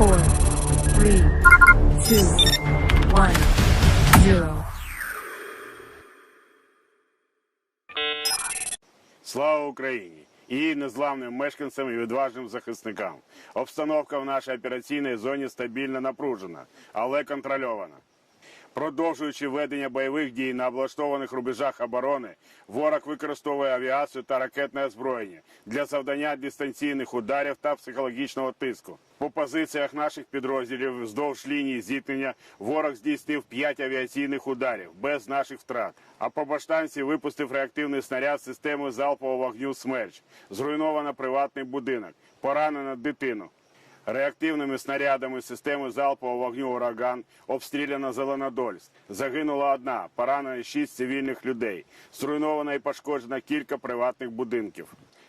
four, three, two, one, zero. Слава Україні! І незламним мешканцям і відважним захисникам. Обстановка в нашій операційній зоні стабільно напружена, але контрольована. Продовжуючи ведення бойових дій на облаштованих рубежах оборони, ворог використовує авіацію та ракетне озброєння для завдання дистанційних ударів та психологічного тиску. По позиціях наших підрозділів вздовж лінії зіткнення ворог здійснив 5 авіаційних ударів без наших втрат. А по баштанці випустив реактивний снаряд системи залпового вогню «Смерч». Зруйновано приватний будинок, поранено дитину. Реактивними снарядами системи залпового вогню ураган обстріляно Зеленодольськ. Загинула одна, поранено шість цивільних людей. Зруйновано і пошкоджено кілька приватних будинків.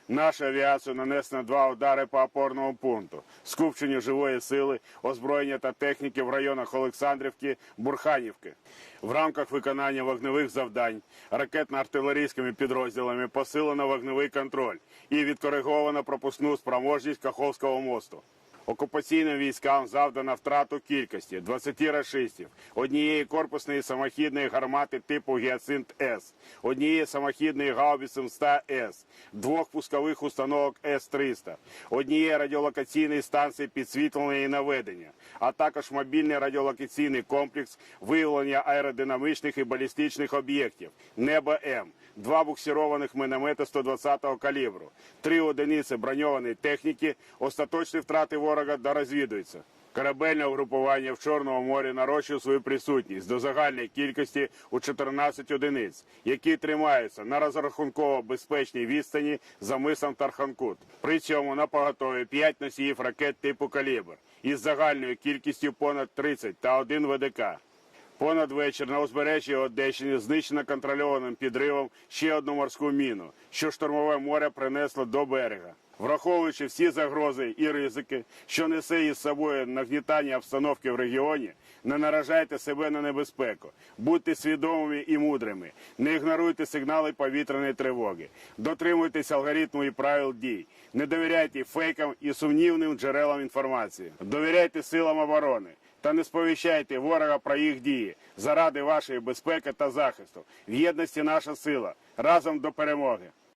Наша авіація нанесено два удари по опорному пункту, скупченню живої сили, озброєння та техніки в районах Олександрівки, Бурханівки. В рамках виконання вогневих завдань ракетно-артилерійськими підрозділами посилено вогневий контроль і відкориговано пропускну спроможність Каховського мосту. Окупаційним військам завдано втрату кількості 20 рашистів, однієї корпусної самохідної гармати типу Гіацинт С, однієї самохідної гаубиці М100С, двох пускових установок С-300, однієї радіолокаційної станції підсвітлення і наведення, а також мобільний радіолокаційний комплекс виявлення аеродинамічних і балістичних об'єктів Небо М, два буксированих міномети 120-го калібру, три одиниці броньованої техніки, остаточні втрати ворога дорозвідуються. Корабельне угрупування в Чорному морі нарощує свою присутність до загальної кількості у 14 одиниць, які тримаються на розрахунково безпечній відстані за мисом Тарханкут. При цьому на поготові 5 носіїв ракет типу «Калібр» із загальною кількістю понад 30 та один ВДК. Понад вечір на узбережжі Одещини знищено контрольованим підривом ще одну морську міну, що штурмове море принесло до берега. Враховуючи всі загрози і ризики, що несе із собою нагнітання обстановки в регіоні, не наражайте себе на небезпеку, будьте свідомими і мудрими, не ігноруйте сигнали повітряної тривоги, дотримуйтесь алгоритму і правил дій, не довіряйте фейкам і сумнівним джерелам інформації, довіряйте силам оборони та не сповіщайте ворога про їх дії заради вашої безпеки та захисту. В єдності наша сила. Разом до перемоги.